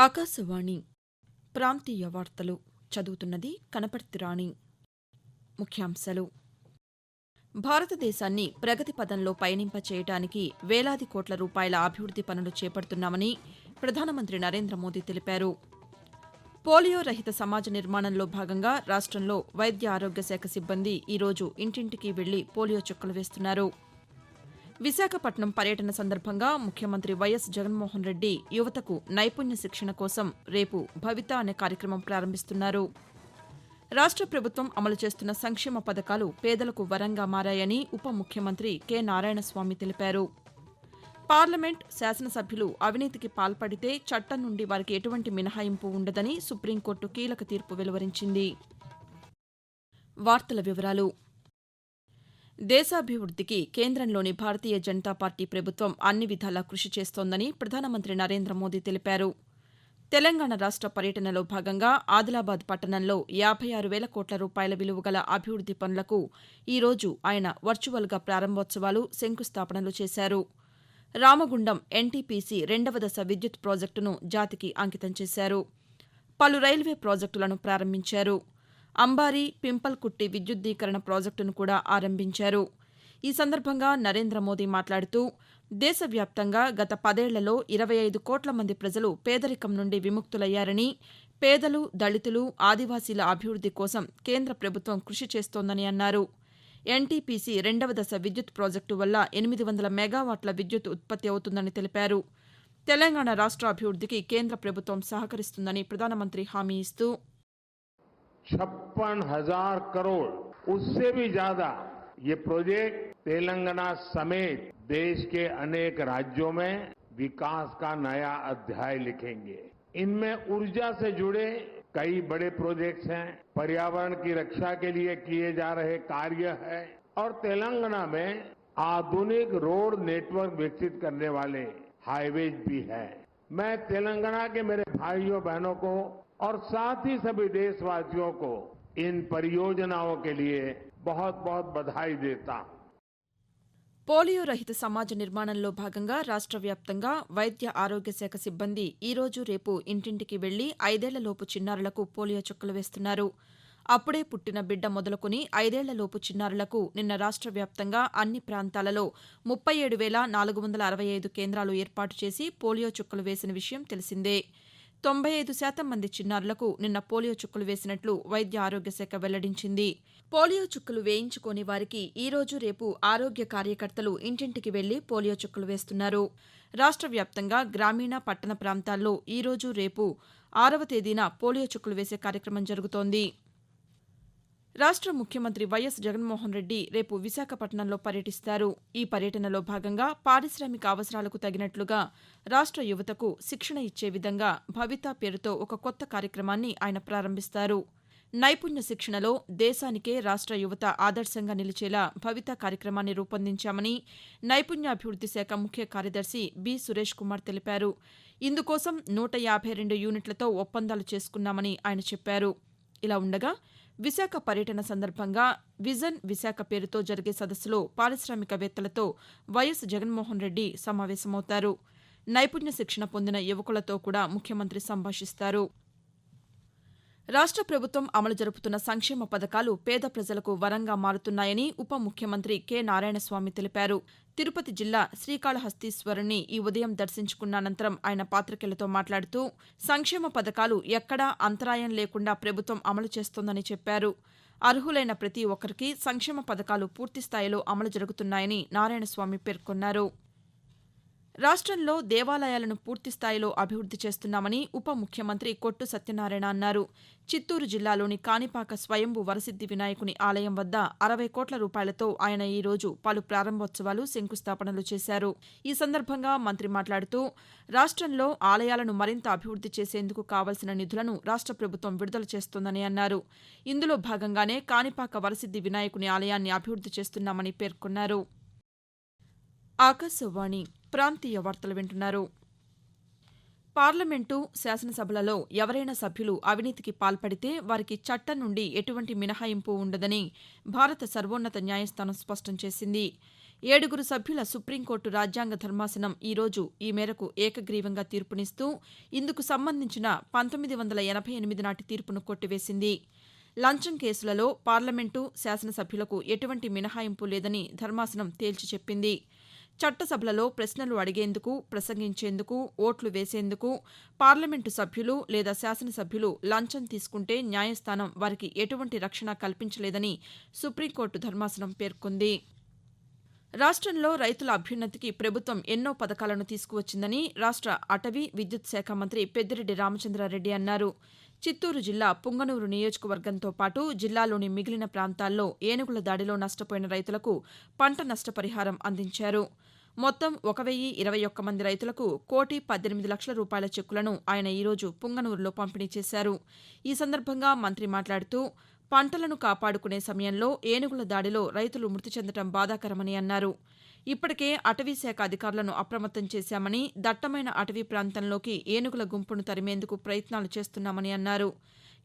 ఆకాశవాణి ప్రాంతీయ వార్తలు చదువుతున్నది కనపర్తి రాణి. ముఖ్యాంశాలు. భారతదేశాన్ని ప్రగతి పదంలో పయనింపచేయడానికి వేలాది కోట్ల రూపాయల అభివృద్ది పనులు చేపడుతున్నామని ప్రధానమంత్రి నరేంద్ర మోదీ తెలిపారు. పోలియో రహిత సమాజ నిర్మాణంలో భాగంగా రాష్ట్రంలో వైద్య ఆరోగ్య శాఖ సిబ్బంది ఈరోజు ఇంటింటికి వెళ్ళి పోలియో చుక్కలు వేస్తున్నారు. విశాఖపట్నం పర్యటన సందర్భంగా ముఖ్యమంత్రి వైఎస్ జగన్మోహన్ రెడ్డి యువతకు నైపుణ్య శిక్షణ కోసం రేపు భవిత అనే కార్యక్రమం ప్రారంభిస్తున్నారు. రాష్ట ప్రభుత్వం అమలు చేస్తున్న సంక్షేమ పథకాలు పేదలకు వరంగా మారాయని ఉప ముఖ్యమంత్రి కె నారాయణస్వామి తెలిపారు. పార్లమెంట్ శాసనసభ్యులు అవినీతికి పాల్పడితే చట్టం నుండి వారికి ఎటువంటి మినహాయింపు ఉండదని సుప్రీంకోర్టు కీలక తీర్పు వెలువరించింది. వార్తల వివరాలు దేశాభివృద్దికి కేంద్రంలోని భారతీయ జనతా పార్టీ ప్రభుత్వం అన్ని విధాలా కృషి చేస్తోందని ప్రధానమంత్రి నరేంద్ర మోదీ తెలిపారు. తెలంగాణ రాష్ట పర్యటనలో భాగంగా ఆదిలాబాద్ పట్టణంలో యాభై ఆరు వేల కోట్ల రూపాయల విలువ గల అభివృద్ది పనులకు ఈరోజు ఆయన వర్చువల్గా ప్రారంభోత్సవాలు శంకుస్థాపనలు చేశారు. రామగుండం ఎన్టీపీసీ రెండవ దశ విద్యుత్ ప్రాజెక్టును జాతికి అంకితం చేశారు. పలు రైల్వే ప్రాజెక్టులను ప్రారంభించారు. అంబారీ పింపల్కుట్టి విద్యుద్దీకరణ ప్రాజెక్టును కూడా ఆరంభించారు. ఈ సందర్భంగా నరేంద్ర మోదీ మాట్లాడుతూ దేశవ్యాప్తంగా గత పదేళ్ళలో ఇరవై ఐదు కోట్ల మంది ప్రజలు పేదరికం నుండి విముక్తులయ్యారని పేదలు దళితులు ఆదివాసీల అభివృద్ది కోసం కేంద్ర ప్రభుత్వం కృషి చేస్తోందని అన్నారు. ఎన్టీపీసీ రెండవ దశ విద్యుత్ ప్రాజెక్టు వల్ల ఎనిమిది వందల మెగావాట్ల విద్యుత్ ఉత్పత్తి అవుతుందని తెలిపారు. తెలంగాణ రాష్ట అభివృద్దికి కేంద్ర ప్రభుత్వం సహకరిస్తుందని ప్రధానమంత్రి హామీ ఇస్తూ छप्पन हज़ार करोड़। उससे भी ज़्यादा ये प्रोजेक्ट तेलंगाना समेत देश के अनेक राज्यों में विकास का नया अध्याय लिखेंगे। इनमें ऊर्जा से जुड़े कई बड़े प्रोजेक्ट्स हैं। पर्यावरण की रक्षा के लिए किए जा रहे कार्य है और तेलंगाना में आधुनिक रोड नेटवर्क विकसित करने वाले हाईवेज भी है। मैं तेलंगाना के मेरे भाइयों बहनों को और साथ ही सभी देशवासियों को इन परियोजनाओं के लिए बहुत बहुत बधाई देता हूं పోలియో రహిత సమాజ నిర్మాణంలో భాగంగా రాష్ట వ్యాప్తంగా వైద్య ఆరోగ్య శాఖ సిబ్బంది ఈ రోజు రేపు ఇంటింటికి వెళ్లి ఐదేళ్లలోపు చిన్నారులకు పోలియో చుక్కలు వేస్తున్నారు అప్పుడే పుట్టిన బిడ్డ మొదలుకొని ఐదేళ్లలోపు చిన్నారులకు నిన్న రాష్ట వ్యాప్తంగా అన్ని ప్రాంతాలలో ముప్పై ఏడు వేల నాలుగు వందల అరవై ఐదు కేంద్రాలు ఏర్పాటు చేసి పోలియో చుక్కలు వేసిన విషయం తెలిసిందే తొంభై ఐదు శాతం మంది చిన్నారులకు నిన్న పోలియో చుక్కలు వేసినట్లు వైద్య ఆరోగ్య శాఖ వెల్లడించింది. పోలియో చుక్కలు వేయించుకోని వారికి ఈరోజు రేపు ఆరోగ్య కార్యకర్తలు ఇంటింటికి వెళ్ళి పోలియో చుక్కలు వేస్తున్నారు. రాష్ట వ్యాప్తంగా గ్రామీణ పట్టణ ప్రాంతాల్లో ఈ రోజు రేపు ఆరవ తేదీన పోలియో చుక్కలు వేసే కార్యక్రమం జరుగుతోంది. రాష్ట ముఖ్యమంత్రి వైఎస్ జగన్మోహన్ రెడ్డి రేపు విశాఖపట్నంలో పర్యటిస్తారు. ఈ పర్యటనలో భాగంగా పారిశ్రామిక అవసరాలకు తగినట్లుగా రాష్ట యువతకు శిక్షణ ఇచ్చే విధంగా భవిత పేరుతో ఒక కొత్త కార్యక్రమాన్ని ఆయన ప్రారంభిస్తారు. నైపుణ్య శిక్షణలో దేశానికే రాష్ట యువత ఆదర్శంగా నిలిచేలా భవిత కార్యక్రమాన్ని రూపొందించామని నైపుణ్యాభివృద్ది శాఖ ముఖ్య కార్యదర్శి బి. సురేష్ కుమార్ తెలిపారు. ఇందుకోసం నూట యాభై రెండు యూనిట్లతో ఒప్పందాలు చేసుకున్నామని ఆయన చెప్పారు. ఇలా ఉండగా విశాఖ పర్యటన సందర్భంగా విజన్ విశాఖ పేరుతో జరిగే సదస్సులో పారిశ్రామికవేత్తలతో వైఎస్ జగన్మోహన్ రెడ్డి సమావేశమవుతారు. నైపుణ్య శిక్షణ పొందిన యువకులతో కూడా ముఖ్యమంత్రి సంభాషిస్తారు. రాష్ట ప్రభుత్వం అమలు జరుపుతున్న సంక్షేమ పథకాలు పేద ప్రజలకు వరంగా మారుతున్నాయని ఉప ముఖ్యమంత్రి కె. నారాయణస్వామి తెలిపారు. తిరుపతి జిల్లా శ్రీకాళహస్తీశ్వరుని ఈ ఉదయం దర్శించుకున్న అనంతరం ఆయన పాతికేయులతో మాట్లాడుతూ సంక్షేమ పథకాలు ఎక్కడా అంతరాయం లేకుండా ప్రభుత్వం అమలు చేస్తోందని చెప్పారు. అర్హులైన ప్రతి ఒక్కరికి సంక్షేమ పథకాలు పూర్తిస్థాయిలో అమలు జరుగుతున్నాయని నారాయణస్వామి పేర్కొన్నారు. రాష్టంలో దేవాలయాలను పూర్తిస్థాయిలో అభివృద్ది చేస్తున్నామని ఉప ముఖ్యమంత్రి కొట్టు సత్యనారాయణ అన్నారు. చిత్తూరు జిల్లాలోని కాణిపాక స్వయంభు వరసిద్ది వినాయకుని ఆలయం వద్ద అరవై కోట్ల రూపాయలతో ఆయన ఈ రోజు పలు ప్రారంభోత్సవాలు శంకుస్థాపనలు చేశారు. ఈ సందర్భంగా మంత్రి మాట్లాడుతూ రాష్టంలో ఆలయాలను మరింత అభివృద్ది చేసేందుకు కావలసిన నిధులను రాష్ట ప్రభుత్వం విడుదల చేస్తోందని అన్నారు. ఇందులో భాగంగానే కాణిపాక వరసిద్ది వినాయకుని ఆలయాన్ని అభివృద్ది చేస్తున్నామని పేర్కొన్నారు. ఆకాశవాణి ప్రాంతీయ వార్తలు వింటున్నారు. పార్లమెంటు శాసనసభలలో ఎవరైనా సభ్యులు అవినీతికి పాల్పడితే వారికి చట్టం నుండి ఎటువంటి మినహాయింపు ఉండదని భారత సర్వోన్నత న్యాయస్థానం స్పష్టం చేసింది. ఏడుగురు సభ్యుల సుప్రీంకోర్టు రాజ్యాంగ ధర్మాసనం ఈ రోజు ఈ మేరకు ఏకగ్రీవంగా తీర్పునిస్తూ ఇందుకు సంబంధించిన పంతొమ్మిది వందల ఎనభై ఎనిమిది నాటి తీర్పును కొట్టివేసింది. లంచం కేసులలో పార్లమెంటు శాసనసభ్యులకు ఎటువంటి మినహాయింపు లేదని ధర్మాసనం తేల్చి చెప్పింది. చట్టసభలలో ప్రశ్నలు అడిగేందుకు ప్రసంగించేందుకు ఓట్లు వేసేందుకు పార్లమెంటు సభ్యులు లేదా శాసనసభ్యులు లంచం తీసుకుంటే న్యాయస్థానం వారికి ఎటువంటి రక్షణ కల్పించలేదని సుప్రీంకోర్టు ధర్మాసనం పేర్కొంది. రాష్ట్రంలో రైతుల అభ్యున్నతికి ప్రభుత్వం ఎన్నో పథకాలను తీసుకువచ్చిందని రాష్ట్ర అటవీ విద్యుత్ శాఖ మంత్రి పెద్దిరెడ్డి రామచంద్రారెడ్డి అన్నారు. చిత్తూరు జిల్లా పుంగనూరు నియోజకవర్గంతో పాటు జిల్లాలోని మిగిలిన ప్రాంతాల్లో ఏనుగుల దాడిలో నష్టపోయిన రైతులకు పంట నష్టపరిహారం అందించారు. మొత్తం ఒక వెయ్యి ఇరవై ఒక్క మంది రైతులకు కోటి పద్దెనిమిది లక్షల రూపాయల చెక్కులను ఆయన ఈరోజు పుంగనూరులో పంపిణీ చేశారు. ఈ సందర్భంగా మంత్రి మాట్లాడుతూ పంటలను కాపాడుకునే సమయంలో ఏనుగుల దాడిలో రైతులు మృతి చెందడం బాధాకరమని అన్నారు. ఇప్పటికే అటవీ శాఖ అధికారులను అప్రమత్తం చేశామని దట్టమైన అటవీ ప్రాంతంలోకి ఏనుగుల గుంపును తరిమేందుకు ప్రయత్నాలు చేస్తున్నామని అన్నారు.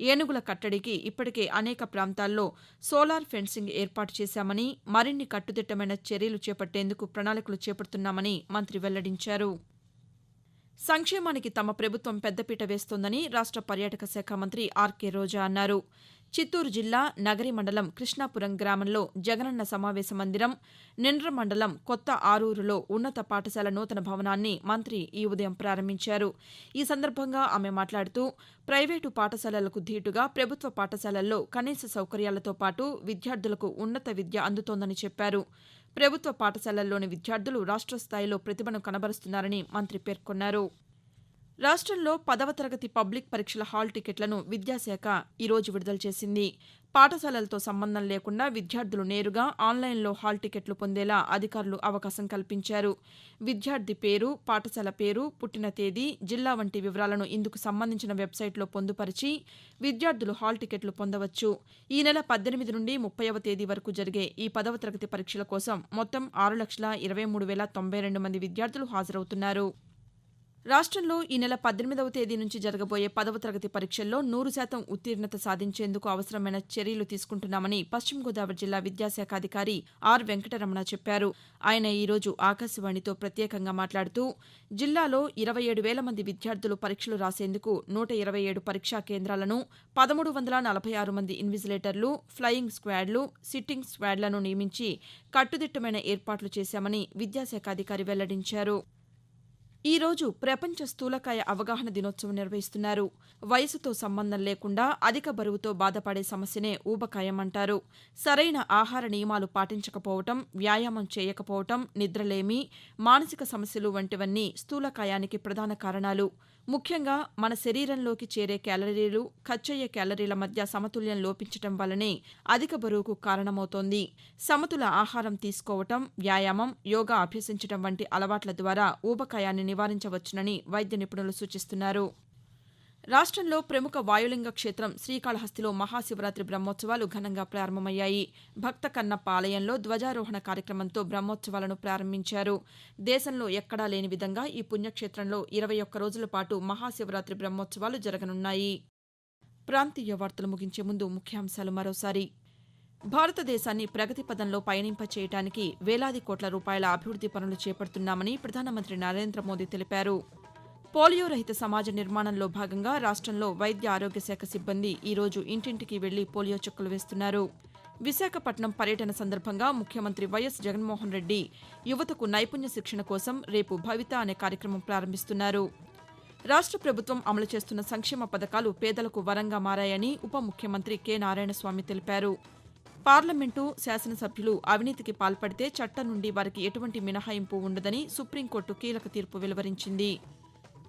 ఏనుగుల కట్టడికి ఇప్పటికే అనేక ప్రాంతాల్లో సోలార్ ఫెన్సింగ్ ఏర్పాటు చేశామని మరిన్ని కట్టుదిట్టమైన చర్యలు చేపట్టేందుకు ప్రణాళికలు చేపడుతున్నామని మంత్రి వెల్లడించారు. సంక్షేమానికి తమ ప్రభుత్వం పెద్దపీట వేస్తోందని రాష్ట్ర పర్యాటక శాఖ మంత్రి ఆర్కే రోజా అన్నారు. చిత్తూరు జిల్లా నగరి మండలం కృష్ణాపురం గ్రామంలో జగనన్న సమావేశ మందిరం నిండ్ర మండలం కొత్త ఆరూరులో ఉన్నత పాఠశాల నూతన భవనాన్ని మంత్రి ఈ ఉదయం ప్రారంభించారు. ఈ సందర్భంగా ఆమె మాట్లాడుతూ ప్రైవేటు పాఠశాలలకు ధీటుగా ప్రభుత్వ పాఠశాలల్లో కనీస సౌకర్యాలతో పాటు విద్యార్థులకు ఉన్నత విద్య అందుతోందని చెప్పారు. ప్రభుత్వ పాఠశాలల్లోని విద్యార్థులు రాష్ట్ర స్థాయిలో ప్రతిభను కనబరుస్తున్నారని మంత్రి పేర్కొన్నారు. రాష్ట్రంలో పదవ తరగతి పబ్లిక్ పరీక్షల హాల్ టికెట్లను విద్యాశాఖ ఈరోజు విడుదల చేసింది. పాఠశాలలతో సంబంధం లేకుండా విద్యార్థులు నేరుగా ఆన్లైన్లో హాల్ టికెట్లు పొందేలా అధికారులు అవకాశం కల్పించారు. విద్యార్థి పేరు పాఠశాల పేరు పుట్టిన తేదీ జిల్లా వంటి వివరాలను ఇందుకు సంబంధించిన వెబ్సైట్లో పొందుపరిచి విద్యార్థులు హాల్ టికెట్లు పొందవచ్చు. ఈ నెల పద్దెనిమిది నుండి ముప్పైవ తేదీ వరకు జరిగే ఈ పదవ తరగతి పరీక్షల కోసం మొత్తం ఆరు లక్షల ఇరవై మూడు వేల తొంభై రెండు మంది విద్యార్థులు హాజరవుతున్నారు. రాష్ట్రంలో ఈ నెల పద్దెనిమిదవ తేదీ నుంచి జరగబోయే పదవ తరగతి పరీక్షల్లో నూరు శాతం ఉత్తీర్ణత సాధించేందుకు అవసరమైన చర్యలు తీసుకుంటున్నామని పశ్చిమ గోదావరి జిల్లా విద్యాశాఖ అధికారి ఆర్ వెంకటరమణ చెప్పారు. ఆయన ఈరోజు ఆకాశవాణితో ప్రత్యేకంగా మాట్లాడుతూ జిల్లాలో ఇరవై ఏడు వేల మంది విద్యార్థులు పరీక్షలు రాసేందుకు నూట ఇరవై ఏడు పరీక్షా కేంద్రాలను పదమూడు వందల నలభై ఆరు మంది ఇన్విజిలేటర్లు ఫ్లయింగ్ స్క్వాడ్లు సిట్టింగ్ స్క్వాడ్లను నియమించి కట్టుదిట్టమైన ఏర్పాట్లు చేశామని విద్యాశాఖ అధికారి వెల్లడించారు. ఈ రోజు ప్రపంచ స్థూలకాయ అవగాహన దినోత్సవం నిర్వహిస్తున్నారు. వయసుతో సంబంధం లేకుండా అధిక బరువుతో బాధపడే సమస్యనే ఊబకాయం అంటారు సరైన ఆహార నియమాలు పాటించకపోవటం వ్యాయామం చేయకపోవటం నిద్రలేమి మానసిక సమస్యలు వంటివన్నీ స్థూలకాయానికి ప్రధాన కారణాలు. ముఖ్యంగా మన శరీరంలోకి చేరే క్యాలరీలు ఖర్చయ్యే క్యాలరీల మధ్య సమతుల్యం లోపించటం వల్లనే అధిక బరువుకు కారణమవుతోంది. సమతుల ఆహారం తీసుకోవటం వ్యాయామం యోగా అభ్యసించడం వంటి అలవాట్ల ద్వారా ఊబకాయాన్ని నివారించవచ్చునని వైద్య నిపుణులు సూచిస్తున్నారు. రాష్ట్రంలో ప్రముఖ వాయులింగ క్షేత్రం శ్రీకాళహస్తిలో మహాశివరాత్రి బ్రహ్మోత్సవాలు ఘనంగా ప్రారంభమయ్యాయి. భక్త కన్నప్ప ఆలయంలో ధ్వజారోహణ కార్యక్రమంతో బ్రహ్మోత్సవాలను ప్రారంభించారు. దేశంలో ఎక్కడా లేని విధంగా ఈ పుణ్యక్షేత్రంలో ఇరవై ఒక్క రోజుల పాటు మహాశివరాత్రి బ్రహ్మోత్సవాలు జరగనున్నాయి. ప్రాంతీయ వార్తలు ముగించే ముందు ముఖ్యాంశాలు మరోసారి. భారతదేశాన్ని ప్రగతి పదంలో పయనింపచేయడానికి వేలాది కోట్ల రూపాయల అభివృద్ది పనులు చేపడుతున్నామని ప్రధానమంత్రి నరేంద్ర మోదీ తెలిపారు. పోలియో రహిత సమాజ నిర్మాణంలో భాగంగా రాష్ట్రంలో వైద్య ఆరోగ్య శాఖ సిబ్బంది ఈరోజు ఇంటింటికి వెళ్ళి పోలియో చుక్కలు వేస్తున్నారు. విశాఖపట్నం పర్యటన సందర్భంగా ముఖ్యమంత్రి వైఎస్ జగన్మోహన్ రెడ్డి యువతకు నైపుణ్య శిక్షణ కోసం రేపు భవిత అనే కార్యక్రమం ప్రారంభిస్తున్నారు. రాష్ట్ర ప్రభుత్వం అమలు చేస్తున్న సంక్షేమ పథకాలు పేదలకు వరంగా మారాయని ఉప ముఖ్యమంత్రి కె నారాయణస్వామి తెలిపారు. పార్లమెంటు శాసనసభ్యులు అవినీతికి పాల్పడితే చట్టం నుండి వారికి ఎటువంటి మినహాయింపు ఉండదని సుప్రీంకోర్టు కీలక తీర్పు వెలువరించింది.